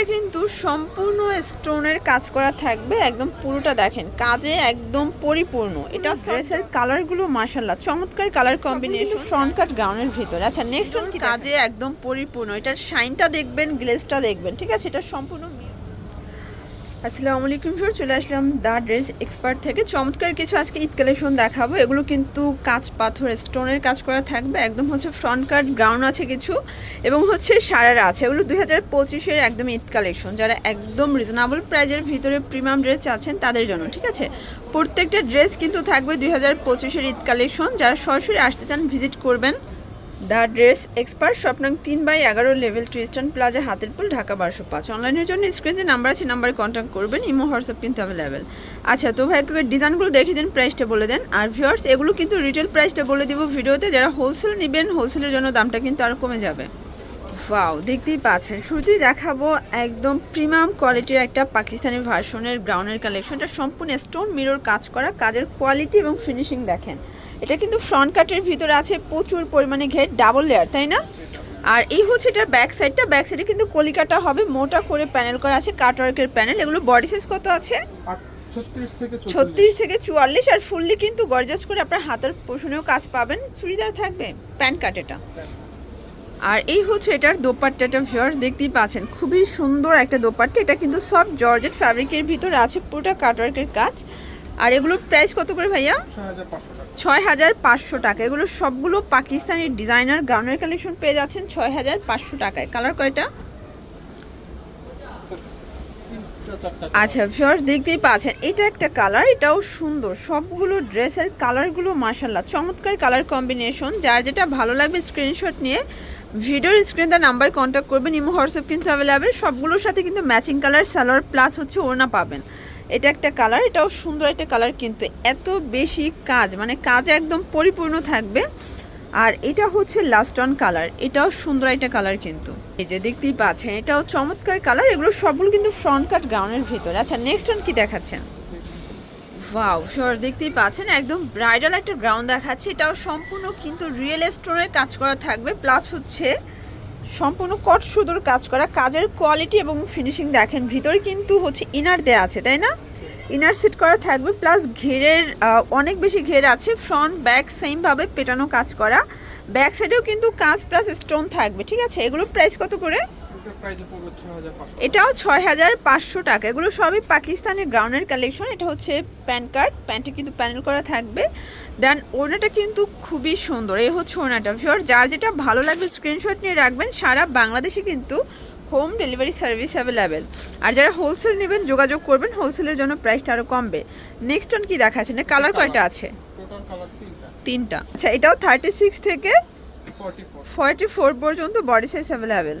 ডিজাইনটা কিন্তু সম্পূর্ণ স্টোনের কাজ করা থাকবে একদম পুরোটা দেখেন কাজে একদম পরিপূর্ণ। এটা ড্রেসের কালারগুলো মার্শাল্লাহ চমৎকার কালার কম্বিনেশন ফ্রন্ট কাট গাউনের ভিতরে। আচ্ছা নেক্সট কাজে একদম পরিপূর্ণ এটার শাইনটা দেখবেন গ্লেজটা দেখবেন ঠিক আছে? এটা সম্পূর্ণ আসসালামু আলাইকুম ফির চলে আসলাম দা ড্রেস এক্সপার্ট থেকে। চমৎকার কিছু আজকে ঈদ কালেকশন দেখাবো। এগুলো কিন্তু কাঁচ পাথর, স্টোনের কাজ করা থাকবে। একদম হচ্ছে ফ্রন্ট কাট গ্রাউন্ড আছে কিছু, এবং হচ্ছে সারারা আছে। এগুলো দুই হাজার পঁচিশের একদম ঈদ কালেকশন। যারা একদম রিজনেবল প্রাইজের ভিতরে প্রিমিয়াম ড্রেস আছেন তাদের জন্য, ঠিক আছে? প্রত্যেকটা ড্রেস কিন্তু থাকবে দুই হাজার পঁচিশের ঈদ কালেকশন। যারা সরাসরি আসতে চান ভিজিট করবেন। দ্য ড্রেস এক্সপার্ট স্বপ্নাং তিন বাই এগারো লেভেল টু ইস্টার্ন প্লাজা হাতের পুল ঢাকা বারোশো পাঁচ। অনলাইনের জন্য স্ক্রিন যে নাম্বার আছে নাম্বারে কন্ট্যাক্ট করবেন, ইমো হোয়াটসঅ্যাপ কিন্তু অ্যাভেলেবেল আচ্ছা তো ভাই, একটু ডিজাইনগুলো দেখিয়ে দিন প্রাইসটা বলে দেন। আর ভিউয়ার্স এগুলো কিন্তু রিটেল প্রাইসটা বলে দিব ভিডিওতে, যারা হোলসেল নেবেন হোলসেলের জন্য দামটা কিন্তু আরও কমে যাবে। ওয়াও দেখতেই পাচ্ছেন। শুধুই দেখাবো একদম প্রিমিয়াম কোয়ালিটির একটা পাকিস্তানি ভার্সনের গ্রাউন্ডের কালেকশন এটা সম্পূর্ণ স্টোন মিরর কাজ করা কাজের কোয়ালিটি এবং ফিনিশিং দেখেন। এটা কিন্তু ফ্রন্ট কাটের ভিতরে আছে প্রচুর পরিমাণে ঘের ডাবল লেয়ার তাই না? আর এই হচ্ছে এটার ব্যাক সাইডটা ব্যাক সাইডে কিন্তু কলিকাটা হবে মোটা করে প্যানেল করা আছে কাটওয়ার্কের প্যানেল এগুলো বডি সাইজ কত আছে? ছত্রিশ থেকে ছত্রিশ থেকে চুয়াল্লিশ। আর ফুললি কিন্তু গর্জাস করে আপনার হাতের পোষণেও কাজ পাবেন। চুড়িদার থাকবে প্যান্ট কাট এটা। আর এই হচ্ছে এটার দোপাট্টাটা ভিউয়ার্স দেখতেই পাচ্ছেন। খুবই সুন্দর একটা দোপাট্টা। এটা কিন্তু সব জর্জেট ফ্যাব্রিকের ভিতরে আছে, পুরোটা কাটওয়ার্কের কাজ। আর এগুলোর প্রাইস কত করে ভাইয়া? ছয় হাজার পাঁচশো টাকা। এগুলো সবগুলো পাকিস্তানি ডিজাইনার গাউনের কালেকশন পেয়ে যাচ্ছেন ছয় হাজার পাঁচশো টাকায়। কালার কয়টা? আচ্ছা ভিউয়ার্স দেখতেই পাচ্ছেন, এটা একটা কালার এটাও সুন্দর। সবগুলো ড্রেসের কালারগুলো মার্শাল্লাহ চমৎকার কালার কম্বিনেশন যার যেটা ভালো লাগবে স্ক্রিনশট নিয়ে ভিডিওর স্ক্রিনে তার নাম্বার কন্ট্যাক্ট করবেন, ইমো, হোয়াটসঅ্যাপ কিন্তু অ্যাভেলেবেল সবগুলোর সাথে কিন্তু ম্যাচিং কালার সালোয়ার প্লাস হচ্ছে ওড়না পাবেন। এটা একটা কালার এটাও সুন্দর একটা কালার কিন্তু এত বেশি কাজ মানে কাজ একদম পরিপূর্ণ থাকবে। আর এটা হচ্ছে লাস্ট অন কালার এটাও সুন্দর একটা কালার কিন্তু। এই যে দেখতেই পাচ্ছেন, এটাও চমৎকার কালার এগুলো সবগুলো কিন্তু ফ্রন্ট কাট গ্রাউন্ডের ভিতরে। আচ্ছা নেক্সট অন কি দেখাচ্ছেন? ওয়াও শিওর দেখতেই পাচ্ছেন, একদম ব্রাইডাল একটা গ্রাউন্ড দেখাচ্ছে। এটাও সম্পূর্ণ কিন্তু রিয়েল স্টোনের কাজ করা থাকবে প্লাস হচ্ছে সম্পূর্ণ কট সুদোর কাজ করা, কাজের কোয়ালিটি এবং ফিনিশিং দেখেন, ভিতরে কিন্তু হচ্ছে ইনার দেয়া আছে, তাই না? ইনার সেট করা থাকবে প্লাস ঘেরের অনেক বেশি ঘের আছে ফ্রন্ট ব্যাক সেমভাবে পেটানো কাজ করা। ব্যাক সাইডেও কিন্তু কাজ প্লাস স্টোন থাকবে, ঠিক আছে? এগুলো প্রাইস কত করে? এটাও ছয় হাজার পাঁচশো টাকা। এগুলো সবই পাকিস্তানের গ্রাউন্ডের কালেকশন এটা হচ্ছে প্যান কার্ড প্যান্টে কিন্তু প্যানেল করা থাকবে। দেন ওড়নাটা কিন্তু খুবই সুন্দর। এই হচ্ছে ওড়নাটা। ভিওর যার যেটা ভালো লাগবে স্ক্রিনশট নিয়ে রাখবেন। সারা বাংলাদেশে কিন্তু হোম ডেলিভারি সার্ভিস অ্যাভেলেবেল আর যারা হোলসেল নেবেন যোগাযোগ করবেন হোলসেলের জন্য প্রাইসটা আরও কমবে। নেক্সট অন কি দেখাচ্ছে? না কালার কয়টা আছে? তিনটা। আচ্ছা এটাও থার্টি সিক্স থেকে ফর্টি ফোর পর্যন্ত বডি সাইজ অ্যাভেলেবেল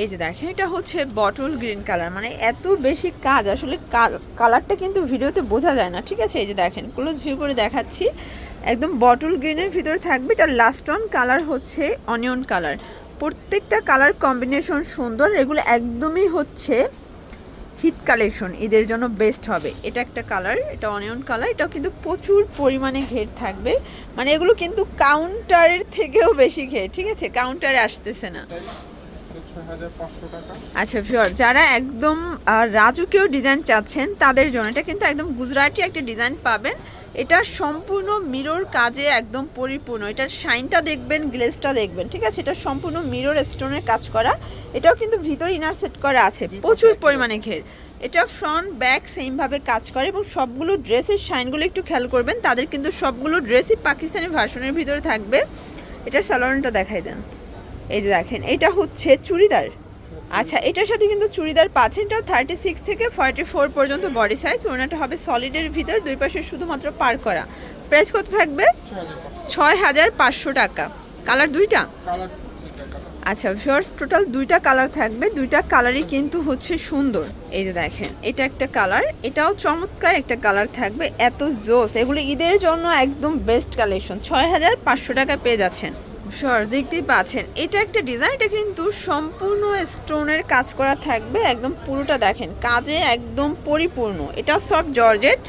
এই যে দেখেন, এটা হচ্ছে বটল গ্রিন কালার মানে এত বেশি কাজ, আসলে কালারটা কিন্তু ভিডিওতে বোঝা যায় না, ঠিক আছে? এই যে দেখেন ক্লোজ ভিউ করে দেখাচ্ছি। একদম বটল গ্রিনের ভিতরে থাকবে এটা লাস্ট অন কালার হচ্ছে অনিয়ন কালার প্রত্যেকটা কালার কম্বিনেশন সুন্দর, এগুলো একদমই হচ্ছে হিট কালেকশন ঈদের জন্য বেস্ট হবে। এটা একটা কালার এটা অনিয়ন কালার এটাও কিন্তু প্রচুর পরিমাণে ঘের থাকবে। মানে এগুলো কিন্তু কাউন্টারের থেকেও বেশি ঘের, ঠিক আছে? কাউন্টারে আসতেছে না ছয় হাজার পাঁচশো টাকা আচ্ছা ফিওর যারা একদম রাজকীয় ডিজাইন চাচ্ছেন তাদের জন্য এটা কিন্তু একদম গুজরাটি একটা ডিজাইন পাবেন। এটা সম্পূর্ণ মিরর কাজে একদম পরিপূর্ণ। এটার শাইনটা দেখবেন গ্লেজটা দেখবেন ঠিক আছে? এটা সম্পূর্ণ মিরর স্টোনের কাজ করা। এটাও কিন্তু ভিতরে ইনার সেট করা আছে। প্রচুর পরিমাণে ঘের। এটা ফ্রন্ট ব্যাক সেমভাবে কাজ করে এবং সবগুলো ড্রেসের শাইনগুলো একটু খেয়াল করবেন। তাদের কিন্তু সবগুলো ড্রেসই পাকিস্তানি ভার্সনের ভিতরে থাকবে। এটার স্যালোনটা দেখাই দেন। এই যে দেখেন, এটা হচ্ছে চুড়িদার। আচ্ছা এটার সাথে কিন্তু চুড়িদার পাচ্ছেন এটাও থার্টি সিক্স থেকে ফর্টি ফোর পর্যন্ত বডি সাইজ ওনাটা হবে সলিডের ভিতর, দুই পাশে শুধুমাত্র পার করা। প্রাইস কত থাকবে? ছয় হাজার পাঁচশো টাকা। কালার দুইটা? আচ্ছা ফিওর্স টোটাল দুইটা কালার থাকবে। দুইটা কালারই কিন্তু হচ্ছে সুন্দর। এই যে দেখেন, এটা একটা কালার এটাও চমৎকার একটা কালার থাকবে, এত জোস। এগুলো ঈদের জন্য একদম বেস্ট কালেকশন ছয় হাজার পাঁচশো টাকা পেয়ে যাচ্ছেন। শর দেখতেই পাচ্ছেন। এটা একটা ডিজাইন এটা কিন্তু সম্পূর্ণ স্টোনের কাজ করা থাকবে একদম পুরোটা দেখেন কাজে একদম পরিপূর্ণ। এটা সব জর্জেট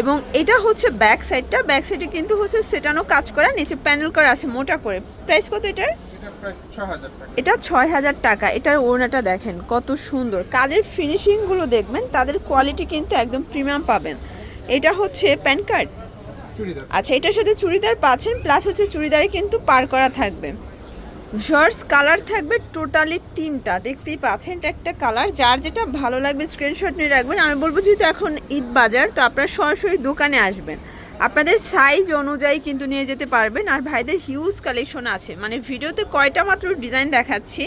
এবং এটা হচ্ছে ব্যাক সাইডটা ব্যাক সাইডে কিন্তু হচ্ছে সেটানো কাজ করা নিচে প্যানেল করা আছে মোটা করে। প্রাইস কত এটার? এটা ছয় হাজার টাকা। এটার ওড়নাটা দেখেন কত সুন্দর। কাজের ফিনিশিংগুলো দেখবেন তাদের কোয়ালিটি কিন্তু একদম প্রিমিয়াম পাবেন। এটা হচ্ছে প্যান কার্ড আচ্ছা এটার সাথে চুড়িদার পাচ্ছেন প্লাস হচ্ছে চুড়িদারে কিন্তু পার করা থাকবে। শর্টস কালার থাকবে টোটালি তিনটা, দেখতেই পাচ্ছেন এটা একটা কালার যার যেটা ভালো লাগবে স্ক্রিনশট নিয়ে রাখবেন। আমি বলব যেহেতু এখন ঈদ বাজার তো আপনারা সরাসরি দোকানে আসবেন। আপনাদের সাইজ অনুযায়ী কিন্তু নিয়ে যেতে পারবেন, আর ভাইদের হিউজ কালেকশন আছে। মানে ভিডিওতে কয়টা মাত্র ডিজাইন দেখাচ্ছি,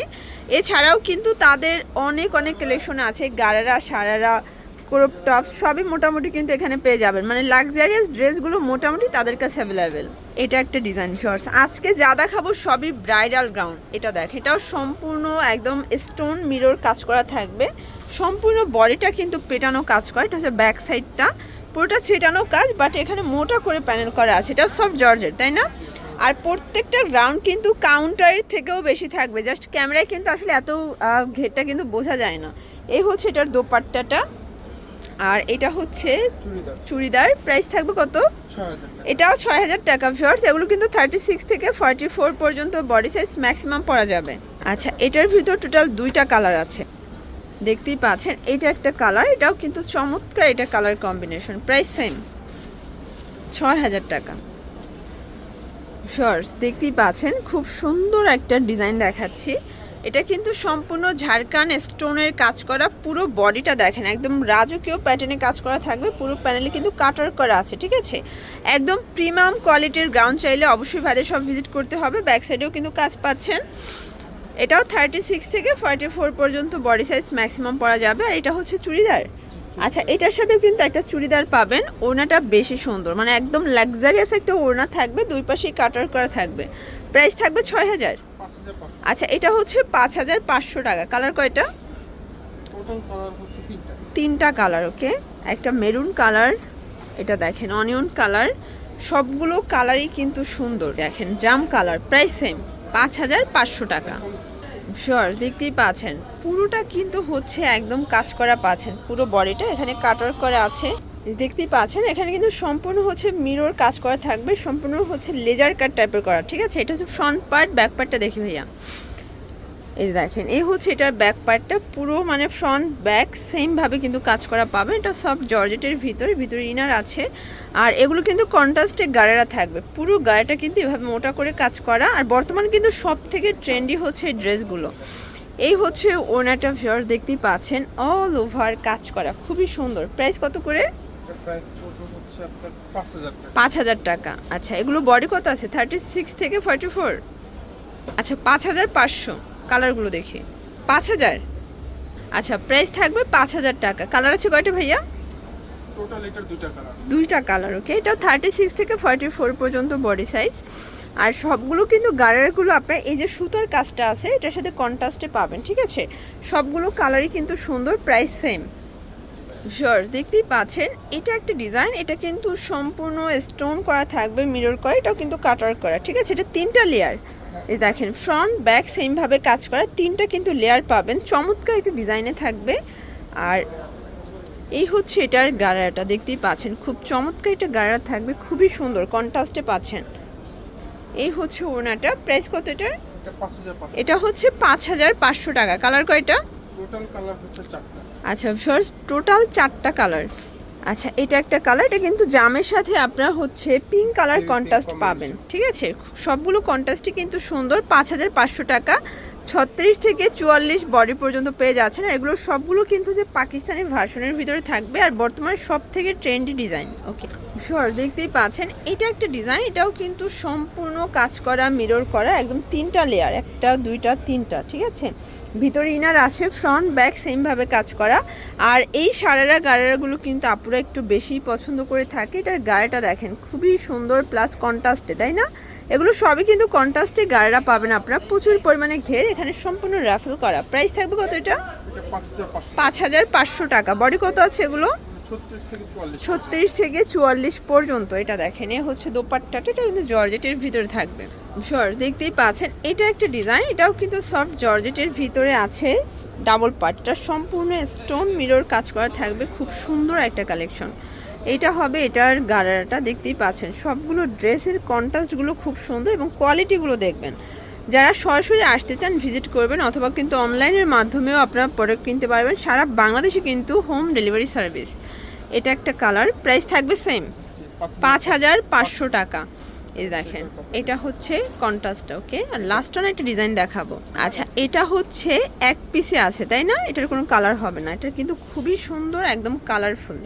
এছাড়াও কিন্তু তাদের অনেক অনেক কালেকশন আছে, গারারা, সারারা ক্রপ টপস সবই মোটামুটি কিন্তু এখানে পেয়ে যাবেন। মানে লাক্সারিয়াস ড্রেসগুলো মোটামুটি তাদের কাছে অ্যাভেলেবেল এটা একটা ডিজাইন শর্টস আজকে যা দেখাবো সবই ব্রাইডাল গ্রাউন্ড এটা দেখ, এটাও সম্পূর্ণ একদম স্টোন মিরর কাজ করা থাকবে। সম্পূর্ণ বডিটা কিন্তু পেটানো কাজ করে। এটা হচ্ছে ব্যাক সাইডটা পুরোটা ছেটানো কাজ বাট এখানে মোটা করে প্যানেল করা আছে। এটা সব জর্জের তাই না? আর প্রত্যেকটা গ্রাউন্ড কিন্তু কাউন্টারের থেকেও বেশি থাকবে। জাস্ট ক্যামেরায় কিন্তু আসলে এত ঘেরটা কিন্তু বোঝা যায় না। এই হচ্ছে এটার দোপাট্টাটা। আর এটা হচ্ছে চুড়িদার। প্রাইস থাকবে কত? এটাও ছয় হাজার টাকা ভিউয়ার্স এগুলো কিন্তু থার্টি সিক্স থেকে ফর্টি ফোর পর্যন্ত বডি সাইজ ম্যাক্সিমাম পরা যাবে। আচ্ছা এটার ভিতর টোটাল দুইটা কালার আছে। দেখতেই পাচ্ছেন এটা একটা কালার এটাও কিন্তু চমৎকার এটা কালার কম্বিনেশন প্রাইস সেম ছয় হাজার টাকা। শর্টস দেখতেই পাচ্ছেন খুব সুন্দর একটা ডিজাইন দেখাচ্ছি। এটা কিন্তু সম্পূর্ণ ঝাড়খান স্টোনের কাজ করা পুরো বডিটা দেখেন, একদম রাজকীয় প্যাটার্নে কাজ করা থাকবে, পুরো প্যানেলে কিন্তু কাটার করা আছে, ঠিক আছে? একদম প্রিমিয়াম কোয়ালিটির গ্রাউন্ড চাইলে অবশ্যই ভাইদের সব ভিজিট করতে হবে ব্যাক সাইডেও কিন্তু কাজ পাচ্ছেন। এটাও থার্টি সিক্স থেকে ফর্টি ফোর পর্যন্ত বডি সাইজ ম্যাক্সিমাম পরা যাবে, আর এটা হচ্ছে চুড়িদার। আচ্ছা এটার সাথেও কিন্তু একটা চুড়িদার পাবেন, ওড়নাটা বেশি সুন্দর মানে একদম লাক্সারিয়াস একটা ওড়না থাকবে, দুই পাশেই কাটার করা থাকবে। প্রাইস থাকবে ছয় হাজার। আচ্ছা এটা হচ্ছে পাঁচ হাজার পাঁচশো টাকা। কালার কয়টা? তিনটা। কালার ওকে একটা মেরুন কালার এটা দেখেন অনিয়ন কালার সবগুলো কালারই কিন্তু সুন্দর দেখেন জাম কালার প্রাইস সেম পাঁচ হাজার পাঁচশো টাকা। শিওর দেখতেই পাচ্ছেন। পুরোটা কিন্তু হচ্ছে একদম কাজ করা পাচ্ছেন। পুরো বডিটা এখানে কাটার করা আছে। দেখতেই পাচ্ছেন, এখানে কিন্তু সম্পূর্ণ হচ্ছে মিরর কাজ করা থাকবে, সম্পূর্ণ হচ্ছে লেজার কাট টাইপের করা, ঠিক আছে? এটা হচ্ছে ফ্রন্ট পার্ট ব্যাক পার্টটা দেখি ভাইয়া। এই যে দেখেন, এই হচ্ছে এটার ব্যাক পার্টটা পুরো মানে ফ্রন্ট ব্যাক সেমভাবে কিন্তু কাজ করা পাবেন। এটা সব জর্জেটের ভিতরে ভিতরে ইনার আছে। আর এগুলো কিন্তু কন্ট্রাস্টে গাড়েরা থাকবে। পুরো গাড়িটা কিন্তু এভাবে মোটা করে কাজ করা। আর বর্তমানে কিন্তু সব থেকে ট্রেন্ডি হচ্ছে এই ড্রেসগুলো এই হচ্ছে ওনাটা ভিউয়ার দেখতেই পাচ্ছেন অল ওভার কাজ করা, খুবই সুন্দর। প্রাইস কত করে? এটার প্রাইস পড়বে হচ্ছে আপনার পাঁচ হাজার টাকা। আচ্ছা এগুলো বডি কত আছে? থার্টি সিক্স থেকে ফর্টি ফোর আচ্ছা পাঁচ হাজার পাঁচশো। কালারগুলো দেখি। পাঁচ হাজার? আচ্ছা প্রাইস থাকবে পাঁচ হাজার টাকা। কালার আছে কয়টা ভাইয়া? টোটাল এটার দুইটা কালার দুইটা কালার ওকে এটা থার্টি সিক্স থেকে ফর্টি ফোর পর্যন্ত বডি সাইজ আর সবগুলো কিন্তু গাড়ারগুলো আপনার এই যে সুতার কাজটা আছে এটার সাথে কন্ট্রাস্টে পাবেন ঠিক আছে? সবগুলো কালারই কিন্তু সুন্দর প্রাইস সেম শিওর দেখতেই পাচ্ছেন এটা একটা ডিজাইন এটা কিন্তু সম্পূর্ণ স্টোন করা থাকবে মিরর করা এটাও কিন্তু কাটার করা ঠিক আছে? এটা তিনটা লেয়ার এই দেখেন ফ্রন্ট ব্যাক সেমভাবে কাজ করা তিনটা কিন্তু লেয়ার পাবেন চমৎকার একটা ডিজাইনে থাকবে। আর এই হচ্ছে এটার গাড়াটা দেখতেই পাচ্ছেন খুব চমৎকার একটা গাড়া থাকবে খুবই সুন্দর কন্ট্রাস্টে পাচ্ছেন। এই হচ্ছে ওনাটা প্রাইস কত এটার? এটা হচ্ছে পাঁচ হাজার পাঁচশো টাকা কালার কয়টা? টোটাল কালার হচ্ছে চারটা। আচ্ছা ফার্স্ট টোটাল চারটা কালার আচ্ছা এটা একটা কালার এটা কিন্তু জামের সাথে আপনারা হচ্ছে পিঙ্ক কালার কন্ট্রাস্ট পাবেন ঠিক আছে? সবগুলো কন্ট্রাস্টই কিন্তু সুন্দর পাঁচ হাজার পাঁচশো টাকা। ছত্রিশ থেকে চুয়াল্লিশ বডি পর্যন্ত পেয়ে যাচ্ছেন আর এগুলো সবগুলো কিন্তু যে পাকিস্তানি ভার্সনের ভিতরে থাকবে আর বর্তমানে সব থেকে ট্রেন্ডি ডিজাইন ওকে শোর দেখতেই পাচ্ছেন এটা একটা ডিজাইন এটাও কিন্তু সম্পূর্ণ কাজ করা মিরর করা একদম তিনটা লেয়ার একটা দুইটা তিনটা ঠিক আছে? ভিতরে ইনার আছে ফ্রন্ট ব্যাক সেমভাবে কাজ করা। আর এই সারারা গাড়ারাগুলো কিন্তু আপুরা একটু বেশি পছন্দ করে থাকে। এটার গাড়িটা দেখেন, খুবই সুন্দর প্লাস কন্ট্রাস্টে তাই না? এগুলো সবই কিন্তু কন্ট্রাস্টে গাড়িরা পাবেন আপনারা। প্রচুর পরিমাণে ঘের, এখানে সম্পূর্ণ রাফেল করা। প্রাইস থাকবে কত এটা? পাঁচ হাজার পাঁচশো টাকা। বডি কত আছে এগুলো? ছত্রিশ থেকে চুয়াল্লিশ পর্যন্ত এটা দেখেন। এ হচ্ছে দোপাট্টাটা, এটা কিন্তু জর্জেটের ভিতরে থাকবে। জর্জ দেখতেই পাচ্ছেন এটা একটা ডিজাইন এটাও কিন্তু সফট জর্জেটের ভিতরে আছে ডাবল পার্টটা সম্পূর্ণ স্টোন মিরর কাজ করা থাকবে খুব সুন্দর একটা কালেকশন এটা হবে এটার গাড়াটা দেখতেই পাচ্ছেন সবগুলো ড্রেসের কন্ট্রাস্টগুলো খুব সুন্দর এবং কোয়ালিটিগুলো দেখবেন। যারা সরাসরি আসতে চান ভিজিট করবেন অথবা কিন্তু অনলাইনের মাধ্যমেও আপনারা প্রোডাক্ট কিনতে পারবেন সারা বাংলাদেশে কিন্তু হোম ডেলিভারি সার্ভিস এটা একটা কালার প্রাইস থাকবে সেম পাঁচ হাজার পাঁচশো টাকা। এই দেখেন, এটা হচ্ছে কন্ট্রাস্টটা ওকে আর লাস্ট ওয়ান একটা ডিজাইন দেখাবো। আচ্ছা এটা হচ্ছে এক পিসে আছে, তাই না? এটার কোনো কালার হবে না। এটা কিন্তু খুবই সুন্দর, একদম কালারফুল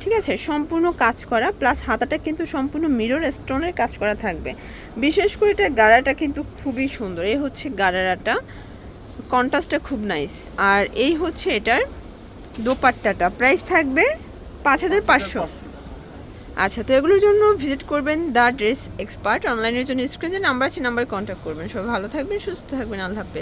ঠিক আছে? সম্পূর্ণ কাজ করা প্লাস হাতাটা কিন্তু সম্পূর্ণ মিরর স্টোনের কাজ করা থাকবে। বিশেষ করে এটা গাড়াটা কিন্তু খুবই সুন্দর। এই হচ্ছে গাড়াটা। কন্ট্রাস্টটা খুব নাইস আর এই হচ্ছে এটার দোপাট্টাটা। প্রাইস থাকবে পাঁচ হাজার পাঁচশো। আচ্ছা তো এগুলোর জন্য ভিজিট করবেন দ্য ড্রেস এক্সপার্ট। অনলাইনের জন্য স্ক্রিনে নাম্বার আছে নাম্বার কন্ট্যাক্ট করবেন। সবাই ভালো থাকবেন, সুস্থ থাকবেন। আল্লাহ হাফেজ।